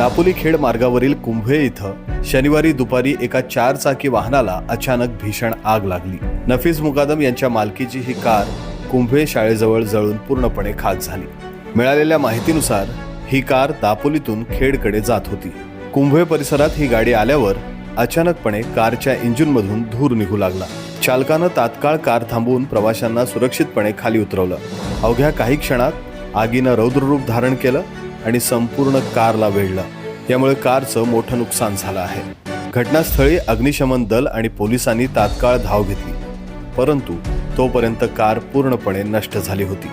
दापोली खेड मार्गावरील कुंभे इथं शनिवारी दुपारी एका चार चाकी वाहनाला अचानक भीषण आग लागली. नफीस मुकादम यांच्या मालकीची ही कार कुंभे शाळेजवळ जळून पूर्णपणे खाक झाली. मिळालेल्या माहितीनुसार ही कार दापोलीतून खेडकडे जात होती. कुंभे परिसरात ही गाडी आल्यावर अचानकपणे कारच्या इंजिनमधून धूर निघू लागला. चालकानं तात्काळ कार थांबवून प्रवाशांना सुरक्षितपणे खाली उतरवलं. अवघ्या काही क्षणात आगीनं रौद्ररूप धारण केलं आणि संपूर्ण कारला वेढलं. यामुळे कारचं मोठं नुकसान झालं आहे. घटनास्थळी अग्निशमन दल आणि पोलिसांनी तात्काळ धाव घेतली. परंतु तोपर्यंत कार पूर्णपणे नष्ट झाली होती.